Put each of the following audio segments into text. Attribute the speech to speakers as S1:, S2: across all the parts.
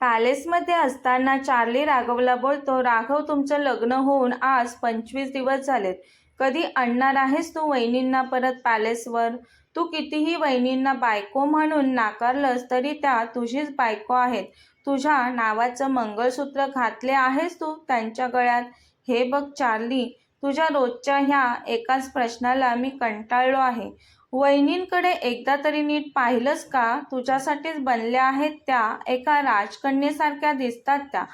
S1: पॅलेसमध्ये असताना चार्ली राघवला बोलतो राघव तुमचं लग्न होऊन आज पंचवीस दिवस झालेत. कधी आणणार आहेस तू वहिनींना परत पॅलेसवर? तू कितीही वहिनींना बायको म्हणून नाकारलंस तरी त्या तुझीच बायको आहेत. तुझ्या नावाचं मंगळसूत्र घातले आहेस तू त्यांच्या गळ्यात? हे बघ चार्ली तुझ्या रोजच्या ह्या एकाच प्रश्नाला मी कंटाळलो आहे. वहिनींकडे एकदा तरी नीट पाहिलंस का? तुझ्यासाठीच बनल्या आहेत त्या. एका राजकन्येसारख्या दिसतात त्या.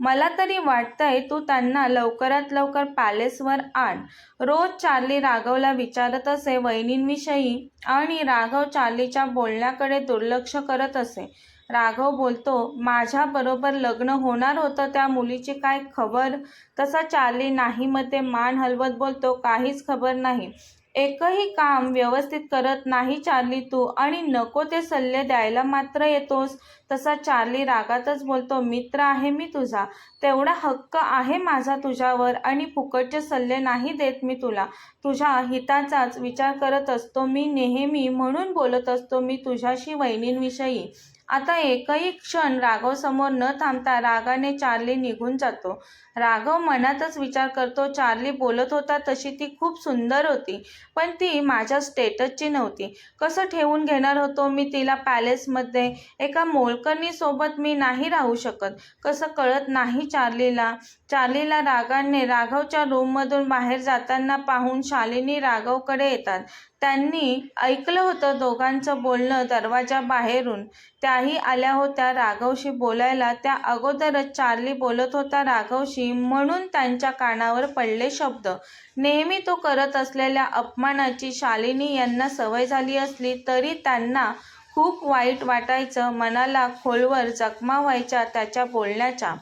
S1: मला तरी वाटतंय तू त्यांना लवकरात लवकर पॅलेसवर आण. रोज चार्ली राघवला विचारत असे वहिनींविषयी आणि राघव चार्लीच्या बोलण्याकडे दुर्लक्ष करत असे. राघव बोलतो माझ्याबरोबर लग्न होणार होतं त्या मुलीची काय खबर? तसा चार्ली नाही मध्ये मान हलवत बोलतो काहीच खबर नाही. एकही काम व्यवस्थित करत नाही चार्ली तू आणि नको ते सल्ले द्यायला मात्र येतोस. तसा चार्ली रागातच बोलतो मित्र आहे मी तुझा. तेवढा हक्क आहे माझा तुझ्यावर आणि फुकटचे सल्ले नाही देत मी तुला. तुझ्या हिताचाच विचार करत असतो मी नेहमी म्हणून बोलत असतो मी तुझ्याशी वहिनींविषयी. आता एकही क्षण राघव समोर न थांबता रागाने चार्ली निघून जातो. राघव मनातच विचार करतो चार्ली बोलत होता तशी ती खूप सुंदर होती पण ती माझ्या स्टेटसची नव्हती. कसं ठेवून घेणार होतो मी तिला पॅलेसमध्ये? एका मोलकरणीसोबत मी नाही राहू शकत. कसं कळत नाही चार्लीला? चार्लीला रागाने राघवच्या रूममधून बाहेर जाताना पाहून शालिनी राघवकडे येतात. त्यांनी ऐकलं होतं दोघांचं बोलणं दरवाजा बाहेरून. त्याही आल्या होत्या राघवशी बोलायला. त्या अगोदरच चार्ली बोलत होता राघवशी म्हणून त्यांच्या कानावर पडले शब्द. नेहमी तो करत असलेल्या अपमानाची शालिनी यांना सवय झाली असली तरी त्यांना खूप वाईट वाटायचं. मनाला खोलवर जखमा व्हायच्या त्याच्या बोलण्याच्या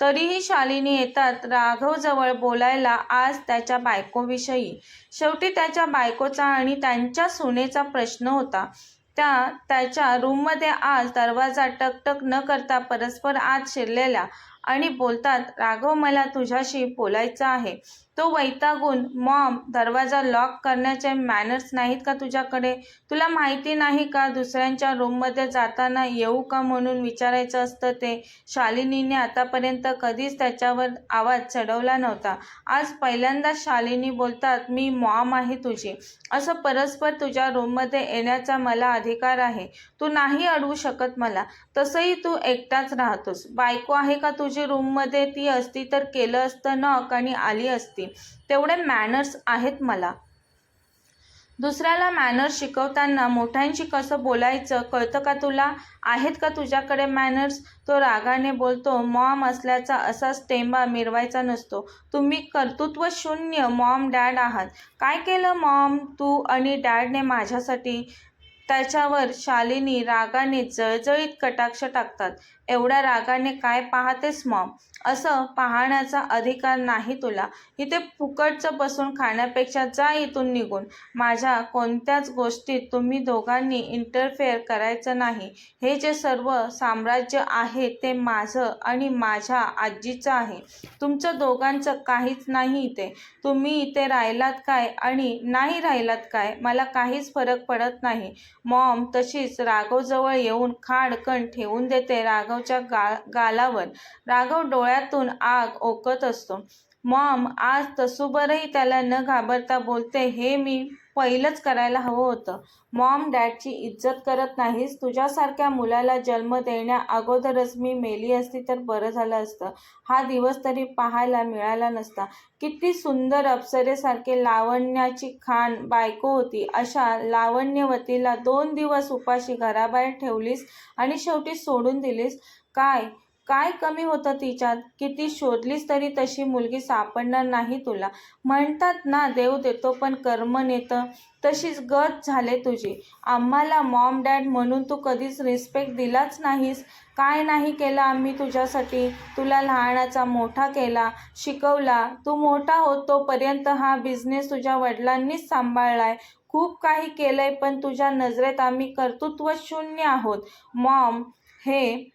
S1: तरीही शालिनी येतात राघवजवळ बोलायला आज त्याच्या बायकोविषयी. शेवटी त्याच्या बायकोचा आणि त्यांच्या सुनेचा प्रश्न होता. त्या त्याच्या रूममध्ये आज दरवाजा टकटक न करता परस्पर आत शिरलेल्या आणि बोलतात राघव मला तुझ्याशी बोलायचं आहे. तो वैतागून मॉम दरवाजा लॉक करण्याचे मॅनर्स नाहीत का तुझ्याकडे? तुला माहिती नाही का दुसऱ्यांच्या रूममध्ये जाताना येऊ का म्हणून विचारायचं असतं ते? शालिनीने आतापर्यंत कधीच त्याच्यावर आवाज चढवला नव्हता. आज पहिल्यांदा शालिनी बोलतात मी मॉम आहे तुझी. असं परस्पर तुझ्या रूममध्ये येण्याचा मला अधिकार आहे. तू नाही अडवू शकत मला. तसंही तू एकटाच राहतोस. बायको आहे का तुझी रूममध्ये ती असती तर केलं असतं नक आणि आली असती. तेवढे मॅनर्स आहेत मला. दुसऱ्याला मॅनर्स शिकवताना मोठ्यांशी कसं बोलायचं कळतं का तुला? आहेत का तुझ्याकडे मॅनर्स तो रागाने बोलतो मॉम असल्याचा असाच टेंबा मिरवायचा नसतो. तुम्ही कर्तृत्व शून्य मॉम डॅड आहात. काय केलं मॉम तू आणि डॅडने माझ्यासाठी? त्याच्यावर शालिनी रागाने जळजळीत कटाक्ष टाकतात. एवढ्या रागाने काय पाहतेस मॉम? असं पाहण्याचा अधिकार नाही तुला. इथे फुकटचं बसून खाण्यापेक्षा जा इथून निघून. माझ्या कोणत्याच गोष्टीत तुम्ही दोघांनी इंटरफेअर करायचं नाही. हे जे सर्व साम्राज्य आहे ते माझं आणि माझ्या आजीचं आहे. तुमचं दोघांचं काहीच नाही इथे. तुम्ही इथे राहिलात काय आणि नाही राहिलात काय? मला काहीच फरक पडत नाही. मॉम तशीच राघवजवळ येऊन खाडकण ठेवून देते. राघवच्या गा गालावर. राघव डोळ्यातून आग ओकत असतो. मॉम आज तसूबरही त्याला न घाबरता बोलते हे मी पहिलंच करायला हवं होतं. मॉम डॅडची इज्जत करत नाहीस? तुझ्यासारख्या मुलाला जन्म देण्या अगोदरच मी मेली असती तर बरं झालं असतं. हा दिवस तरी पाहायला मिळाला नसता. किती सुंदर अप्सरेसारखे लावण्याची खाण बायको होती. अशा लावण्यवतीला दोन दिवस उपाशी घराबाहेर ठेवलीस आणि शेवटी सोडून दिलीस? काय? काय कमी होतं तिच्यात? किती शोधलीस तरी तशी मुलगी सापडणार नाही तुला. म्हणतात ना देव देतो पण कर्म नेतं. तशीच गत झाले तुझी. आम्हाला मॉम डॅड म्हणून तू कधीच रिस्पेक्ट दिलाच नाहीस. काय नाही केलं आम्ही तुझ्यासाठी? तुला लहानाचा मोठा केला शिकवला. तू मोठा होतोपर्यंत हा बिझनेस तुझ्या वडिलांनीच सांभाळलाय. खूप काही केलंय पण तुझ्या नजरेत आम्ही कर्तृत्व शून्य आहोत. मॉम हे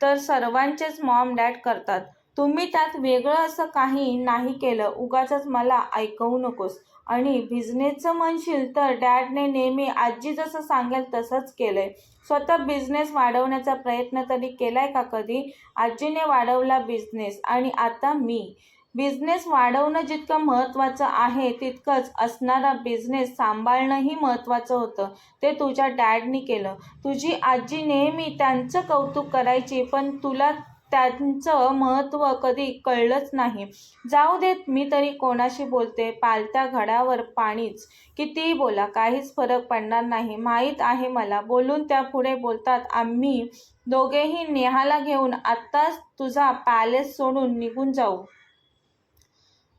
S1: तर सर्वांचेच मॉम डॅड करतात. तुम्ही त्यात वेगळं असं काही नाही केलं. उगाच मला ऐकवू नकोस. आणि बिझनेसचं म्हणशील तर डॅडने नेहमी आजी जसं सांगेल तसंच केलं आहे स्वतः बिझनेस वाढवण्याचा प्रयत्न तरी केला आहे का कधी? आजीने वाढवला बिझनेस आणि आता मी. बिझनेस वाढवणं जितकं महत्त्वाचं आहे तितकंच असणारा बिझनेस सांभाळणंही महत्त्वाचं होतं. ते तुझ्या डॅडनी केलं. तुझी आजी नेहमी त्यांचं कौतुक करायची पण तुला त्यांचं महत्त्व कधी कळलंच नाही. जाऊ देत मी तरी कोणाशी बोलते? पालत्या घडावर पाणीच. कितीही बोला काहीच फरक पडणार नाही. माहीत आहे मला. बोलून त्या पुढे बोलतात आम्ही दोघेही नेहाला घेऊन आत्ताच तुझा पॅलेस सोडून निघून जाऊ.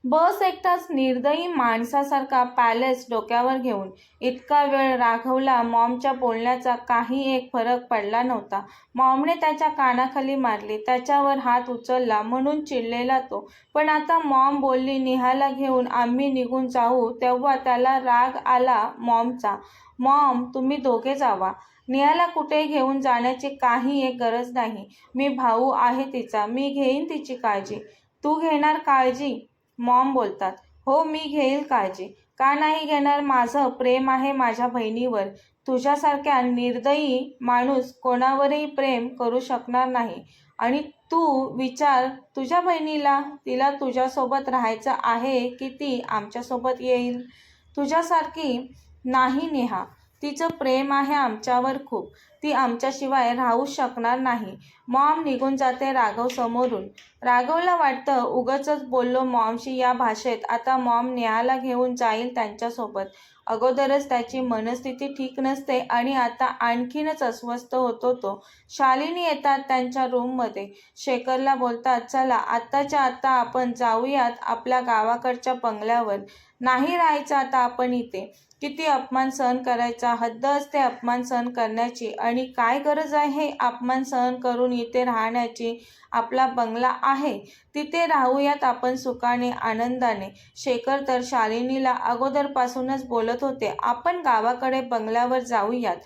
S1: बस एकटाच निर्दयी माणसासारखा पॅलेस डोक्यावर घेऊन इतका वेळ राघवला मॉमच्या बोलण्याचा काही एक फरक पडला नव्हता. मॉमने त्याच्या कानाखाली मारली त्याच्यावर हात उचलला म्हणून चिडलेला तो. पण आता मॉम बोलली निहाला घेऊन आम्ही निघून जाऊ. तेव्हा त्याला राग आला मॉमचा. मॉम तुम्ही दोघे जावा. निहाला कुठे घेऊन जाण्याची काही एक गरज नाही. मी भाऊ आहे तिचा. मी घेईन तिची काळजी. तू घेणार काळजी? मॉम बोलतात हो मी घेईल काळजी. का नाही घेणार माझं प्रेम आहे माझ्या बहिणीवर? तुझ्यासारख्या निर्दयी माणूस कोणावरही प्रेम करू शकणार नाही. आणि तू विचार तुझ्या बहिणीला तिला तुझ्यासोबत राहायचं आहे की ती आमच्यासोबत येईल? तुझ्यासारखी नाही नेहा. तिचं प्रेम आहे आमच्यावर खूप. ती आमच्याशिवाय राहू शकणार नाही. मॉम निघून जाते राघव समोरून. राघवला वाटतं उगचच बोललो मॉमशी या भाषेत. आता मॉम नेहाला घेऊन जाईल त्यांच्यासोबत. अगोदरच त्याची मनस्थिती ठीक नसते आणि आता आणखीनच अस्वस्थ होतो तो. शालिनी येतात त्यांच्या रूममध्ये. शेखरला बोलतात चला आत्ताच्या आत्ता आपण जाऊयात आपल्या गावाकडच्या बंगल्यावर. नाही राहायचं आता आपण इथे. किती अपमान सहन करायचा हद्द असते अपमान सहन करण्याची. आणि काय गरज आहे अपमान सहन करून इथे राहण्याची? आपला बंगला आहे. तिथे राहूयात आपण सुखाने आनंदाने. शेखर तर शालिनीला अगोदरपासूनच बोलत होते आपण गावाकडे बंगल्यावर जाऊयात.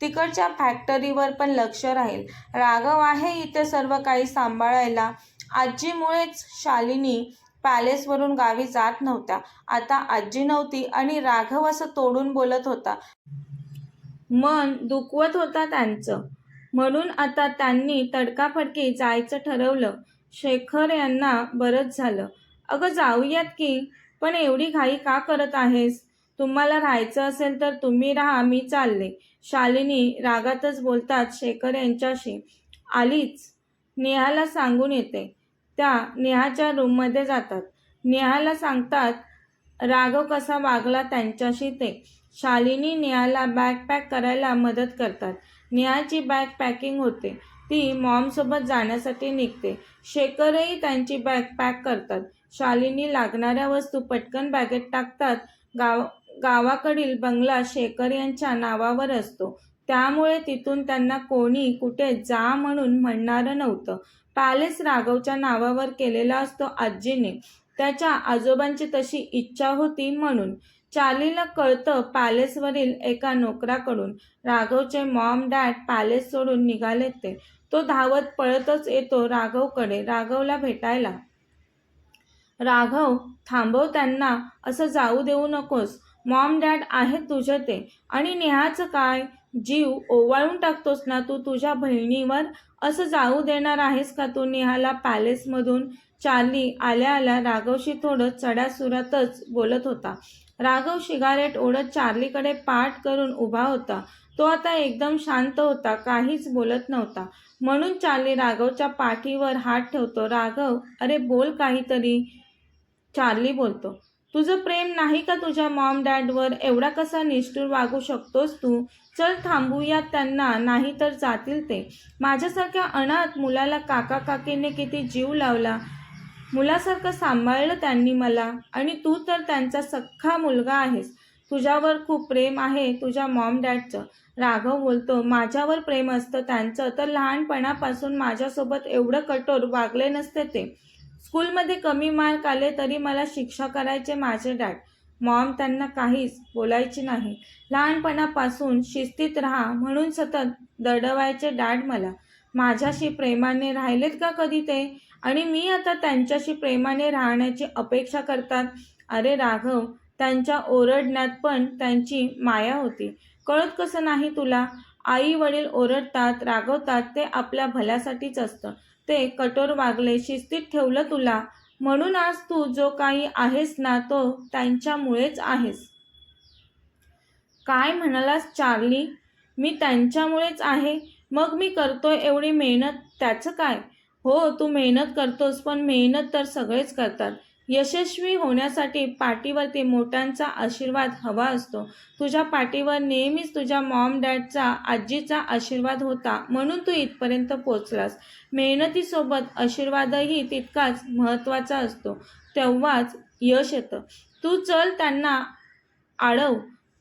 S1: तिकडच्या फॅक्टरीवर पण लक्ष राहील. राघव आहे इथे सर्व काही सांभाळायला. आजीमुळेच शालिनी पॅलेसवरून गावी जात नव्हत्या आता आजी नव्हती आणि राघव असं तोडून बोलत होता. मन दुखवत होता त्यांचं. म्हणून आता त्यांनी तडकाफडकी जायचं ठरवलं. शेखर यांना बरंच झालं. अगं जाऊयात की पण एवढी घाई का करत आहेस? तुम्हाला राहायचं असेल तर तुम्ही राहा मी चालले. शालिनी रागातच बोलतात शेखर यांच्याशी. आलीच. नेहाला सांगून येते. त्या नेहाच्या रूममध्ये जातात. नेहाला सांगतात राघव कसा वागला त्यांच्याशी ते. शालिनी नेहाला बॅग पॅक करायला मदत करतात. नेहाची बॅग पॅकिंग होते. ती मॉमसोबत जाण्यासाठी निघते. शेखरही त्यांची बॅग पॅक करतात. शालिनी लागणाऱ्या वस्तू पटकन बॅगेत टाकतात. गाव गावाकडील बंगला शेखर यांच्या नावावर असतो. त्यामुळे तिथून त्यांना कोणी कुठे जा म्हणून म्हणणारं नव्हतं. पॅलेस राघवच्या नावावर केलेला असतो आजीने. त्याच्या आजोबांची तशी इच्छा होती म्हणून. चालीला कळतं पॅलेसवरील एका नोकराकडून. राघवचे मॉम डॅड पॅलेस सोडून निघालेत ते. तो धावत पळतच येतो राघवकडे राघवला भेटायला. राघव थांबव त्यांना असं जाऊ देऊ नकोस. मॉम डॅड आहेत तुझे ते. आणि नेहाचं काय? जीव ओवाळून टाकतोस ना तू तुझ्या बहिणीवर? असं जाऊ देणार आहेस का तू? नेहाला पॅलेसमधून चार्ली आल्या आल्या राघवशी थोडं चढ्यासुरातच बोलत होता. राघव शिगारेट ओढत चार्लीकडे पाठ करून उभा होता. तो आता एकदम शांत होता काहीच बोलत नव्हता. म्हणून चार्ली राघवच्या पाठीवर हात ठेवतो. राघव अरे बोल काहीतरी चार्ली बोलतो. तुझं प्रेम नाही का तुझ्या मॉम डॅडवर एवढा कसा निष्ठूर वागू शकतोस तू? चल थांबूयात त्यांना नाही तर जातील ते. माझ्यासारख्या अनाथ मुलाला काका काकीने किती जीव लावला? मुलासारखं सांभाळलं त्यांनी मला? आणि तू तर त्यांचा सख्खा मुलगा आहेस. तुझ्यावर खूप प्रेम आहे तुझ्या मॉम डॅडचं राघव बोलतो माझ्यावर प्रेम असतं त्यांचं तर लहानपणापासून माझ्यासोबत एवढं कठोर वागले नसते ते. स्कूलमध्ये कमी मार्क आले तरी मला शिक्षा करायचे माझे डॅड. मॉम त्यांना काहीच बोलायची नाही. लहानपणापासून शिस्तीत राहा म्हणून सतत दडवायचे डॅड मला. माझ्याशी प्रेमाने राहिलेत का कधी ते? आणि मी आता त्यांच्याशी प्रेमाने राहण्याची अपेक्षा करतात? अरे राघव त्यांच्या ओरडण्यात पण त्यांची माया होती. कळत कसं नाही तुला? आई वडील ओरडतात रागवतात ते आपल्या भल्यासाठीच असतं. ते कठोर वागले शिस्तीत ठेवलं तुला. म्हणून आज तू जो काही आहेस ना तो त्यांच्यामुळेच आहेस. काय म्हणालास चार्ली? मी त्यांच्यामुळेच आहे. मग मी करतोय एवढी मेहनत त्याचं काय? हो तू मेहनत करतोस पण मेहनत तर सगळेच करतात. यशस्वी होण्यासाठी पाठीवरती मोठ्यांचा आशीर्वाद हवा असतो. तुझ्या पाठीवर नेहमीच तुझ्या मॉम डॅडचा आजीचा आशीर्वाद होता म्हणून तू इथपर्यंत पोचलास मेहनतीसोबत आशीर्वादही तितकाच महत्त्वाचा असतो. तेव्हाच यश येतं. तू चल त्यांना आळव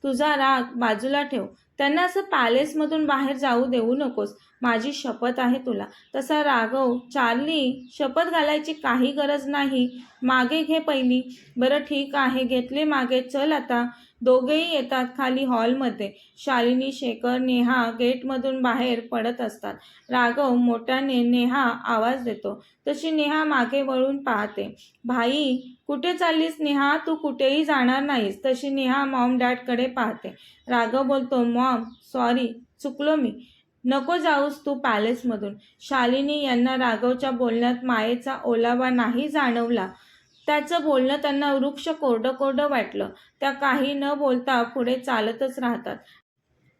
S1: तुझा राग बाजूला ठेव. त्यांना असं पॅलेसमधून बाहेर जाऊ देऊ नकोस. माझी शपथ आहे तुला. तसा राघव चार्ली शपथ घालायची काही गरज नाही. मागे घे पहिली. बरं ठीक आहे. घेतले मागे. चल आता. दोघेही येतात खाली हॉलमध्ये. शालिनी शेखर नेहा गेटमधून बाहेर पडत असतात. राघव मोठ्याने नेहा आवाज देतो. तशी नेहा मागे वळून पाहते. भाई कुठे चाललीस नेहा? तू कुठेही जाणार नाहीस. तशी नेहा मॉम डॅडकडे पाहते. राघव बोलतो मॉम सॉरी चुकलो मी. नको जाऊस तू पॅलेसमधून. शालिनी यांना राघवच्या बोलण्यात मायेचा ओलावा नाही जाणवला. त्याचं बोलणं त्यांना वृक्ष कोरडं कोरडं वाटलं. त्या काही न बोलता पुढे चालतच राहतात.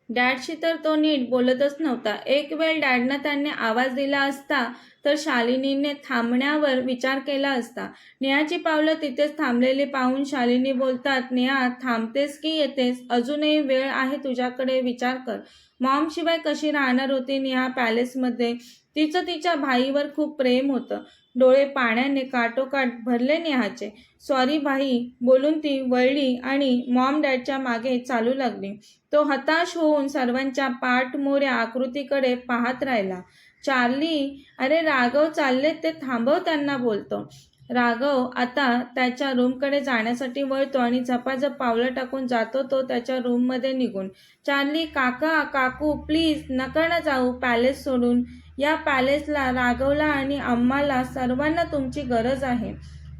S1: डॅडशी तर तो नीट बोलतच नव्हता. एक वेळ डॅडनं त्यांनी आवाज दिला असता तर शालिनीने थांबण्यावर विचार केला असता. नेहाची पावलं तिथेच थांबलेली पाहून शालिनी बोलतात नेहा थांबतेस की येतेस? अजूनही वेळ आहे तुझ्याकडे? विचार कर. मॉमशिवाय कशी राहणार होती नेहा पॅलेसमध्ये? तिचं तिच्या भाईवर खूप प्रेम होतं. डोळे पाण्याने काटोकाट भरले नेहाचे. सॉरी भाई बोलून ती वळली आणि मॉम डॅडच्या मागे चालू लागली. तो हताश होऊन सर्वांच्या पाठमोऱ्या आकृतीकडे पाहत राहिला. चार्ली अरे राघव चालले ते थांबव त्यांना बोलतो. राघव आता त्याच्या रूमकडे जाण्यासाठी वळतो आणि झपाझप पावलं टाकून जातो तो त्याच्या रूममध्ये निघून. चार्ली काका काकू प्लीज नका ना जाऊ पॅलेस सोडून. या पॅलेसला राघवला आणि आम्हाला सर्वांना तुमची गरज आहे.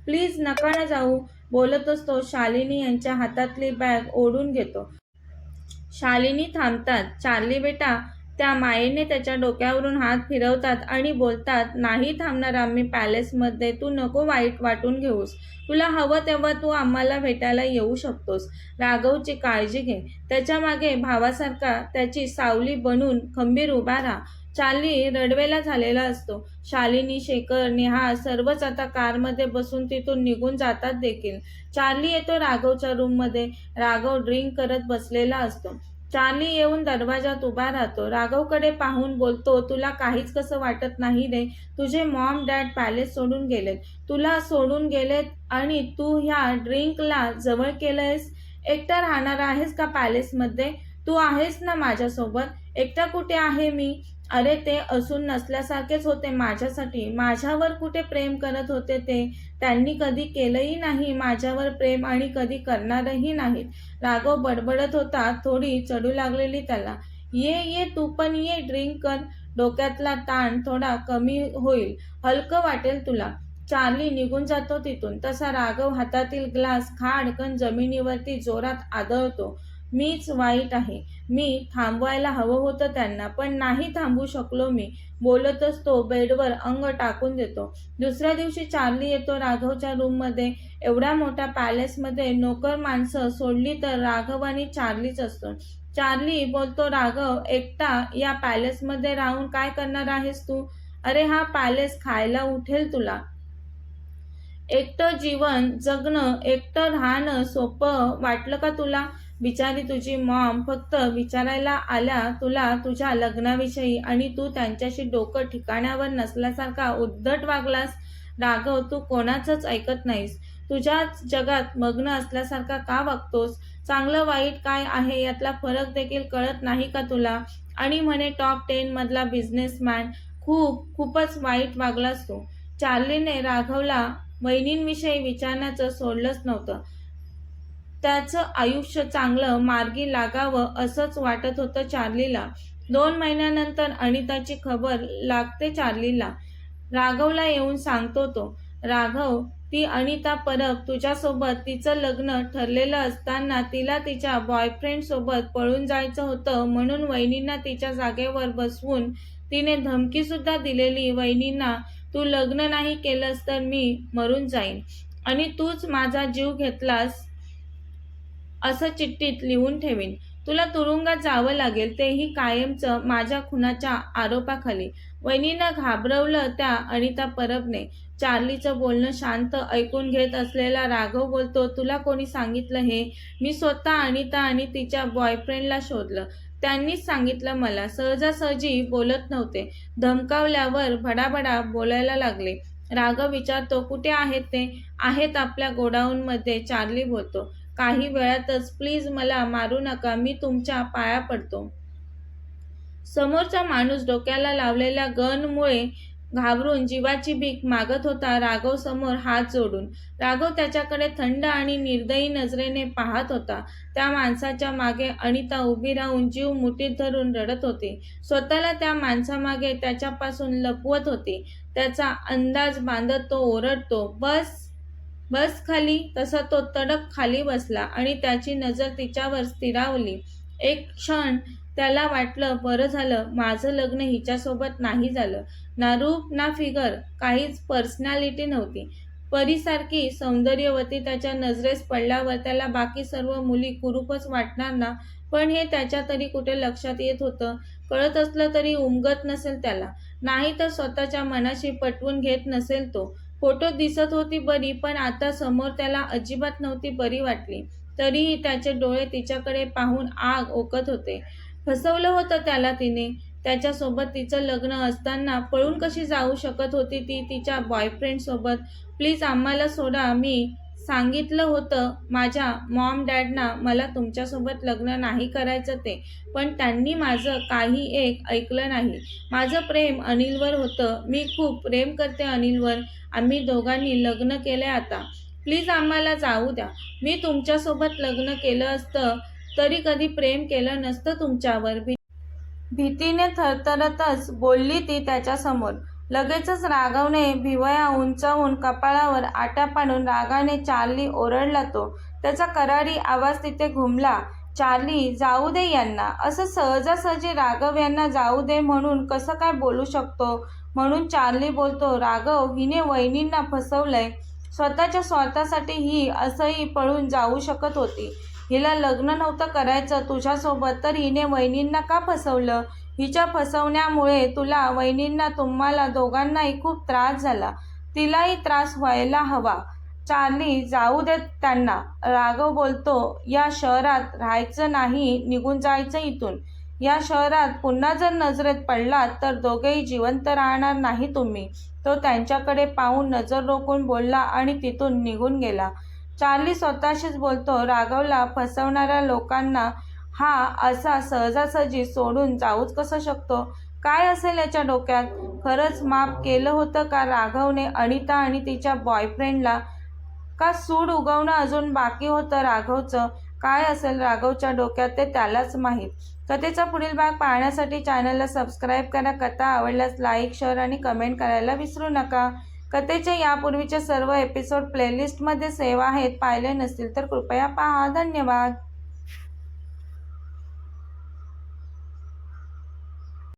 S1: प्लीज नका ना जाऊ बोलतच तो शालिनी यांच्या हातातली बॅग ओढून घेतो. शालिनी थांबतात. चार्ली बेटा त्या मायेने त्याच्या डोक्यावरून हात फिरवतात आणि बोलतात नाही थांबणार आम्ही पॅलेसमध्ये तू नको वाईट वाटून घेऊस. तुला हवं तेव्हा तू आम्हाला भेटायला येऊ शकतोस. राघवची काळजी घे. त्याच्यामागे भावासारखा त्याची सावली बनून खंबीर उभा राहा. चार्ली रडवेला झालेला असतो. शालिनी शेखर नेहा सर्वच आता कारमध्ये बसून तिथून निघून जातात देखील. चार्ली येतो राघवच्या रूममध्ये राघव ड्रिंक करत बसलेला असतो. चार्ली येऊन दरवाजात उभा राहतो. राघवकडे पाहून बोलतो तुला काहीच कसं वाटत नाही रे? तुझे मॉम डॅड पॅलेस सोडून गेलेत. तुला सोडून गेलेत आणि तू ह्या ड्रिंकला जवळ केलंयस? एकटा राहणार आहेस का पॅलेसमध्ये तू आहेस ना माझ्यासोबत? एकटा कुठे आहे मी? अरे ते असून नसल्यासारखेच होते माझ्यासाठी. माझ्यावर कुठे प्रेम करत होते ते? त्यांनी कधी केलंही नाही माझ्यावर प्रेम आणि कधी करणारही नाहीत. राघव बडबडत होता थोडी चढू लागलेली त्याला. ये ये तू पण ये ड्रिंक कर. डोक्यातला ताण थोडा कमी होईल. हलकं वाटेल तुला. चार्ली निघून जातो तिथून. तसा राघव हातातील ग्लास खाडकन जमिनीवरती जोरात आदळतो. मीच वाईट आहे. मी थांबवायला हवं होतं त्यांना पण नाही थांबू शकलो मी. बोलतच तो बेडवर अंग टाकून देतो. दुसऱ्या दिवशी चार्ली येतो राघवच्या रूममध्ये. एवढ्या मोठ्या पॅलेसमध्ये नोकर माणसं सोडली तर राघव आणि चार्लीच असतो. चार्ली बोलतो राघव एकटा या पॅलेसमध्ये राहून काय करणार आहेस तू? अरे हा पॅलेस खायला उठेल तुला. एकटं जीवन जगणं एकटं राहणं सोपं वाटलं का तुला? बिचारी तुझी मॉम फक्त विचारायला आल्या तुला तुझ्या लग्नाविषयी आणि तू त्यांच्याशी डोकं ठिकाण्यावर नसल्यासारखा उद्धट वागलास. राघव तू कोणाचंच ऐकत नाहीस. तुझ्याच जगात मग्न असल्यासारखा का वागतोस? चांगलं वाईट काय आहे यातला फरक देखील कळत नाही का तुला? आणि म्हणे टॉप टेन मधला बिझनेसमॅन खूप खूपच वाईट वागलास तू. चार्लीने राघवला वहिनींविषयी विचारण्याचं सोडलंच नव्हतं. त्याचं आयुष्य चांगलं मार्गी लागावं असंच वाटत होतं चार्लीला. दोन महिन्यानंतर अनिताची खबर लागते चार्लीला. राघवला येऊन सांगतो तो राघव ती अनिता परब तुझ्यासोबत तिचं लग्न ठरलेलं असताना तिला तिच्या बॉयफ्रेंडसोबत पळून जायचं होतं म्हणून वहिनींना तिच्या जागेवर बसवून तिने धमकीसुद्धा दिलेली वहिनींना तू लग्न नाही केलंस तर मी मरून जाईन. आणि तूच माझा जीव घेतलास असं चिठ्ठीत लिहून ठेवीन. तुला तुरुंगात जावं लागेल तेही कायमचं माझ्या खुनाच्या आरोपाखाली. वहिनीनं घाबरवलं त्या अनिता परबने. चार्लीचं बोलणं शांत ऐकून घेत असलेला राघव बोलतो तुला कोणी सांगितलं हे? मी स्वतः अनिता आणि तिच्या बॉयफ्रेंडला शोधलं. त्यांनीच सांगितलं मला. सहजासहजी बोलत नव्हते. धमकावल्यावर भडाभडा बोलायला लागले. राघव विचारतो कुठे आहेत ते? आहेत आपल्या गोडाऊनमध्ये चार्ली बोलतो. काही वेळातच प्लीज मला मारू नका मी तुमच्या पाया पडतो. समोरचा माणूस डोक्याला लावलेल्या गनमुळे घाबरून जीवाची भीक मागत होता राघव समोर हात जोडून. राघव त्याच्याकडे थंड आणि निर्दयी नजरेने पाहत होता. त्या माणसाच्या मागे अनिता उभी राहून जीव मुठीत धरून रडत होती. स्वतःला त्या माणसामागे त्याच्यापासून लपवत होती. त्याचा अंदाज बांधत तो ओरडतो बस बस खाली तसा तो तडक खाली बसला आणि त्याची नजर तिच्यावर स्थिरावली. एक क्षण त्याला वाटलं बरं झालं माझं लग्न हिच्यासोबत नाही झालं. ना रूप ना फिगर काहीच पर्सनॅलिटी नव्हती. परीसारखी सौंदर्यवती त्याच्या नजरेस पडल्यावर त्याला बाकी सर्व मुली कुरूपच वाटणार ना? पण हे त्याच्या तरी कुठे लक्षात येत होतं? कळत असलं तरी उमगत नसेल त्याला. नाही तर स्वतःच्या मनाशी पटवून घेत नसेल तो. फोटो दिसत होती बरी पण आता समोर त्याला अजिबात नव्हती बरी वाटली. तरीही त्याचे डोळे तिच्याकडे पाहून आग ओकत होते. फसवलं होतं त्याला तिने. त्याच्यासोबत तिचं लग्न असताना पळून कशी जाऊ शकत होती ती तिच्या बॉयफ्रेंडसोबत प्लीज आम्हाला सोडा मी सांगितलं होतं माझ्या मॉम डॅडना मला तुमच्यासोबत लग्न नाही करायचं ते पण त्यांनी माझं काही एक ऐकलं नाही. माझं प्रेम अनिलवर होतं. मी खूप प्रेम करते अनिलवर. आम्ही दोघांनी लग्न केले आता. प्लीज आम्हाला जाऊ द्या. मी तुमच्यासोबत लग्न केलं असतं तरी कधी प्रेम केलं नसतं तुमच्यावर. भी भीतीने थरथरतच बोलली ती त्याच्यासमोर. लगेचच राघवने भिवया उंचावून कपाळावर आट्या पाडून रागाने चार्ली ओरडला तो. त्याचा करारी आवाज तिथे घुमला चार्ली जाऊ दे यांना. असं सहजासहजी राघव यांना जाऊ दे म्हणून कसं काय बोलू शकतो? म्हणून चार्ली बोलतो राघव हिने वहिनींना फसवलंय. स्वतःच्या स्वार्थासाठी ही असंही पळून जाऊ शकत होती. हिला लग्न नव्हतं करायचं तुझ्यासोबत तर हिने वहिनींना का फसवलं? हिच्या फसवण्यामुळे तुला वहिनींना तुम्हाला दोघांनाही खूप त्रास झाला. तिलाही त्रास व्हायला हवा. चार्ली जाऊ देत त्यांना. राघव बोलतो या शहरात राहायचं नाही निघून जायचं इथून. या शहरात पुन्हा जर नजरेत पडलात तर दोघेही जिवंत राहणार नाही तुम्ही. तो त्यांच्याकडे पाहून नजर रोखून बोलला आणि तिथून निघून गेला. चार्ली स्वतःशीच बोलतो राघवला फसवणाऱ्या लोकांना हा असा सहजासहजी सोडून जाऊच कसं शकतो? काय असेल याच्या डोक्यात? खरंच माफ केलं होतं का राघवने अनिता आणि तिच्या बॉयफ्रेंडला का सूड उगवणं अजून बाकी होतं राघवचं? काय असेल राघवच्या डोक्यात ते त्यालाच माहीत. कथेचा पुढील भाग पाहण्यासाठी चॅनलला सबस्क्राईब करा. कथा आवडल्यास लाईक शेअर आणि कमेंट करायला विसरू नका. कथेचे यापूर्वीचे सर्व एपिसोड प्लेलिस्टमध्ये सेवा आहेत. पाहिले नसतील तर कृपया पहा. धन्यवाद.